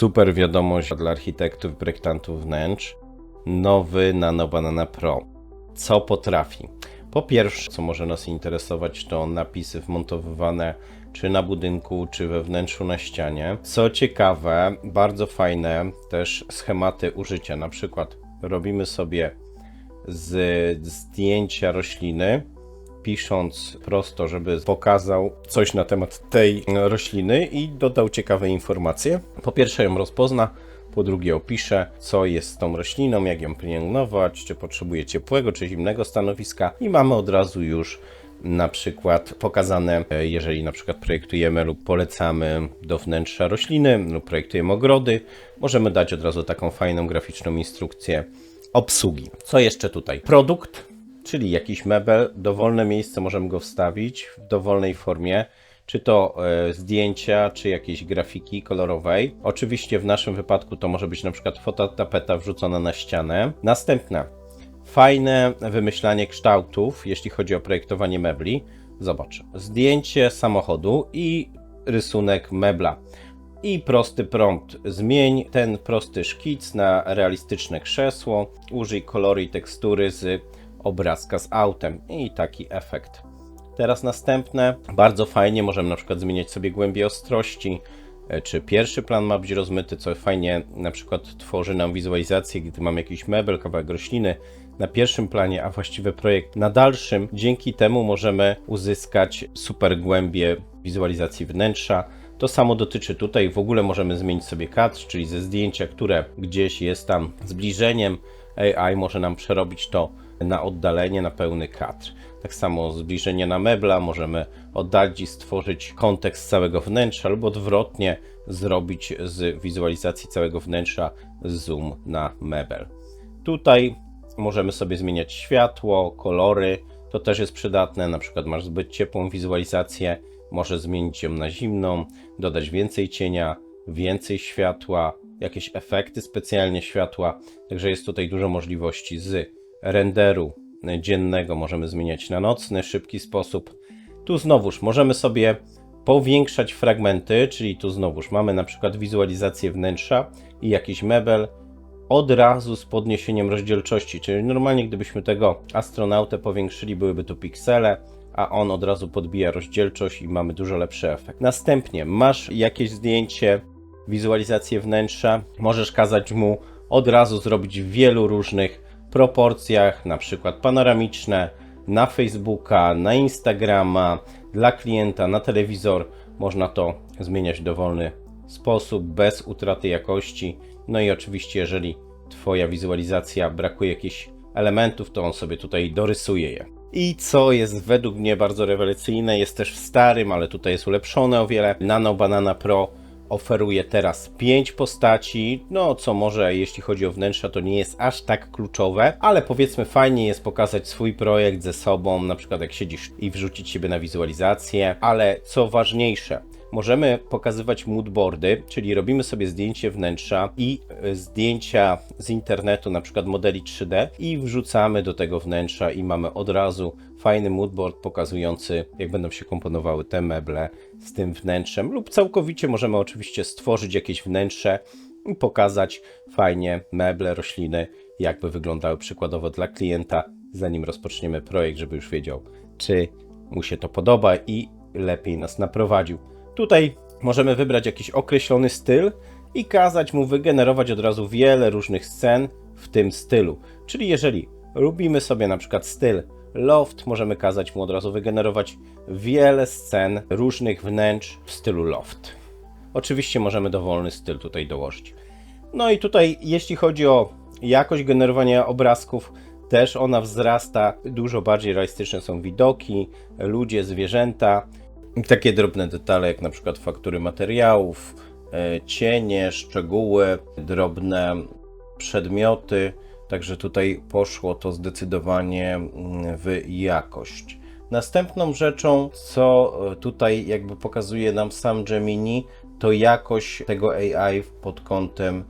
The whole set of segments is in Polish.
Super wiadomość dla architektów, projektantów wnętrz. Nowy Nano Banana Pro. Co potrafi? Po pierwsze, co może nas interesować, to napisy wmontowywane czy na budynku, czy we wnętrzu na ścianie. Co ciekawe, bardzo fajne też schematy użycia. Na przykład robimy sobie z zdjęcia rośliny, pisząc prosto, żeby pokazał coś na temat tej rośliny i dodał ciekawe informacje. Po pierwsze ją rozpozna, po drugie opisze, co jest z tą rośliną, jak ją pielęgnować, czy potrzebuje ciepłego, czy zimnego stanowiska i mamy od razu już na przykład pokazane, e, jeżeli na przykład projektujemy lub polecamy do wnętrza rośliny lub projektujemy ogrody, możemy dać od razu taką fajną graficzną instrukcję obsługi. Co jeszcze tutaj? Produkt, czyli jakiś mebel, dowolne miejsce możemy go wstawić w dowolnej formie, czy to e, zdjęcia, czy jakieś grafiki kolorowej. Oczywiście w naszym wypadku to może być na przykład fototapeta wrzucona na ścianę. Następne, fajne wymyślanie kształtów, jeśli chodzi o projektowanie mebli. Zobacz, zdjęcie samochodu i rysunek mebla. I prosty prompt. Zmień ten prosty szkic na realistyczne krzesło. Użyj kolory i tekstury z obrazka z autem. I taki efekt. Teraz następne. Bardzo fajnie możemy na przykład zmieniać sobie głębię ostrości. e, Czy pierwszy plan ma być rozmyty, co fajnie na przykład tworzy nam wizualizację, gdy mamy jakiś mebel, kawałek rośliny na pierwszym planie, a właściwy projekt na dalszym. Dzięki temu możemy uzyskać super głębie wizualizacji wnętrza. To samo dotyczy tutaj. W ogóle możemy zmienić sobie kadr, czyli ze zdjęcia, które gdzieś jest tam zbliżeniem. AI może nam przerobić to na oddalenie, na pełny kadr. Tak samo zbliżenie na mebla możemy oddalić i stworzyć kontekst całego wnętrza, lub odwrotnie zrobić z wizualizacji całego wnętrza zoom na mebel. Tutaj możemy sobie zmieniać światło, kolory. To też jest przydatne. Na przykład masz zbyt ciepłą wizualizację, możesz zmienić ją na zimną, dodać więcej cienia, więcej światła, jakieś efekty specjalnie światła. Także jest tutaj dużo możliwości z renderu dziennego możemy zmieniać na nocny, szybki sposób. Tu znowuż możemy sobie powiększać fragmenty, czyli tu znowuż mamy na przykład wizualizację wnętrza i jakiś mebel od razu z podniesieniem rozdzielczości, czyli normalnie gdybyśmy tego astronautę powiększyli, byłyby tu piksele, a on od razu podbija rozdzielczość i mamy dużo lepszy efekt. Następnie masz jakieś zdjęcie, wizualizację wnętrza, możesz kazać mu od razu zrobić w wielu różnych proporcjach, na przykład panoramiczne, na Facebooka, na Instagrama, dla klienta, na telewizor. Można to zmieniać w dowolny sposób, bez utraty jakości. No i oczywiście, jeżeli Twoja wizualizacja brakuje jakichś elementów, to on sobie tutaj dorysuje je. I co jest według mnie bardzo rewelacyjne, jest też w starym, ale tutaj jest ulepszone o wiele. Nano Banana Pro oferuje teraz 5 postaci, no co może jeśli chodzi o wnętrza to nie jest aż tak kluczowe, ale powiedzmy fajnie jest pokazać swój projekt ze sobą, na przykład jak siedzisz i wrzucić siebie na wizualizację, ale co ważniejsze, możemy pokazywać moodboardy, czyli robimy sobie zdjęcie wnętrza i e, zdjęcia z internetu, na przykład modeli 3D i wrzucamy do tego wnętrza i mamy od razu fajny moodboard pokazujący, jak będą się komponowały te meble z tym wnętrzem, lub całkowicie możemy oczywiście stworzyć jakieś wnętrze i pokazać fajnie meble, rośliny, jakby wyglądały przykładowo dla klienta, zanim rozpoczniemy projekt, żeby już wiedział, czy mu się to podoba i lepiej nas naprowadził. Tutaj możemy wybrać jakiś określony styl i kazać mu wygenerować od razu wiele różnych scen w tym stylu. Czyli jeżeli lubimy sobie na przykład styl loft, możemy kazać mu od razu wygenerować wiele scen różnych wnętrz w stylu loft. Oczywiście możemy dowolny styl tutaj dołożyć. No i tutaj, jeśli chodzi o jakość generowania obrazków, też ona wzrasta. Dużo bardziej realistyczne są widoki, ludzie, zwierzęta. Takie drobne detale, jak na przykład faktury materiałów, e, cienie, szczegóły, drobne przedmioty. Także tutaj poszło to zdecydowanie mm, w jakość. Następną rzeczą, co e, tutaj jakby pokazuje nam sam Gemini, to jakość tego AI pod kątem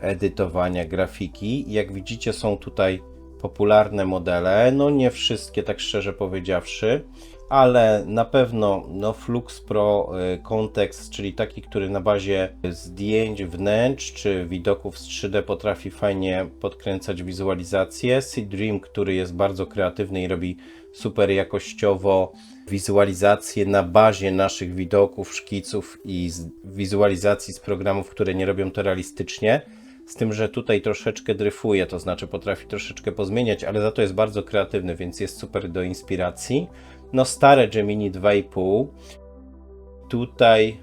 edytowania grafiki. Jak widzicie, są tutaj popularne modele. No nie wszystkie, tak szczerze powiedziawszy, ale na pewno no, Flux Pro y, Context, czyli taki, który na bazie zdjęć wnętrz czy widoków z 3D potrafi fajnie podkręcać wizualizację. Seed Dream, który jest bardzo kreatywny i robi super jakościowo wizualizacje na bazie naszych widoków, szkiców i wizualizacji z programów, które nie robią to realistycznie. Z tym, że tutaj troszeczkę dryfuje, to znaczy potrafi troszeczkę pozmieniać, ale za to jest bardzo kreatywny, więc jest super do inspiracji. No stare Gemini 2,5. Tutaj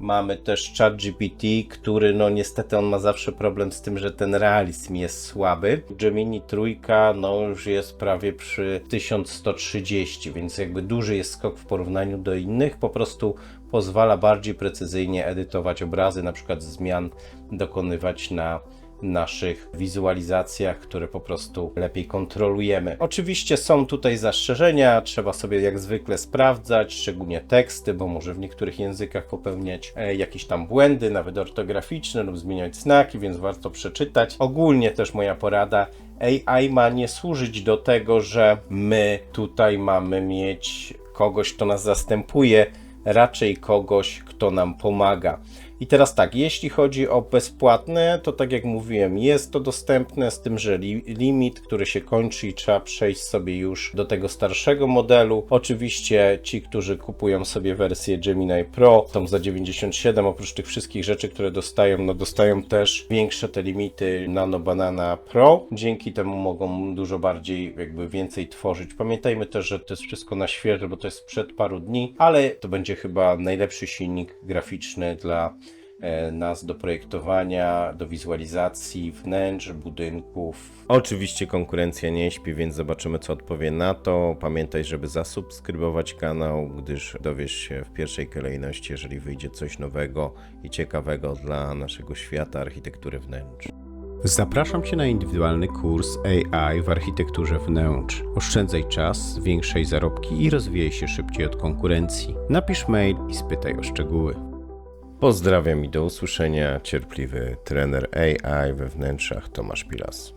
mamy też ChatGPT, który no niestety on ma zawsze problem z tym, że ten realizm jest słaby. Gemini trójka no już jest prawie przy 1130, więc jakby duży jest skok w porównaniu do innych. Po prostu pozwala bardziej precyzyjnie edytować obrazy, na przykład zmian dokonywać na naszych wizualizacjach, które po prostu lepiej kontrolujemy. Oczywiście są tutaj zastrzeżenia, trzeba sobie jak zwykle sprawdzać, szczególnie teksty, bo może w niektórych językach popełniać e, jakieś tam błędy, nawet ortograficzne lub zmieniać znaki, więc warto przeczytać. Ogólnie też moja porada AI ma nie służyć do tego, że my tutaj mamy mieć kogoś, kto nas zastępuje, raczej kogoś, kto nam pomaga. I teraz tak, jeśli chodzi o bezpłatne, to tak jak mówiłem, jest to dostępne z tym, że li limit, który się kończy i trzeba przejść sobie już do tego starszego modelu. Oczywiście ci, którzy kupują sobie wersję Gemini Pro, tą za 97, oprócz tych wszystkich rzeczy, które dostają, no dostają też większe te limity Nano Banana Pro. Dzięki temu mogą dużo bardziej, jakby więcej tworzyć. Pamiętajmy też, że to jest wszystko na świeżo, bo to jest sprzed paru dni, ale to będzie chyba najlepszy silnik graficzny dla nas do projektowania, do wizualizacji wnętrz, budynków. Oczywiście konkurencja nie śpi, więc zobaczymy, co odpowie na to. Pamiętaj, żeby zasubskrybować kanał, gdyż dowiesz się w pierwszej kolejności, jeżeli wyjdzie coś nowego i ciekawego dla naszego świata architektury wnętrz. Zapraszam Cię na indywidualny kurs AI w architekturze wnętrz. Oszczędzaj czas, zwiększaj zarobki i rozwijaj się szybciej od konkurencji. Napisz mail i spytaj o szczegóły. Pozdrawiam i do usłyszenia. Cierpliwy trener AI we wnętrzach Tomasz Pilas.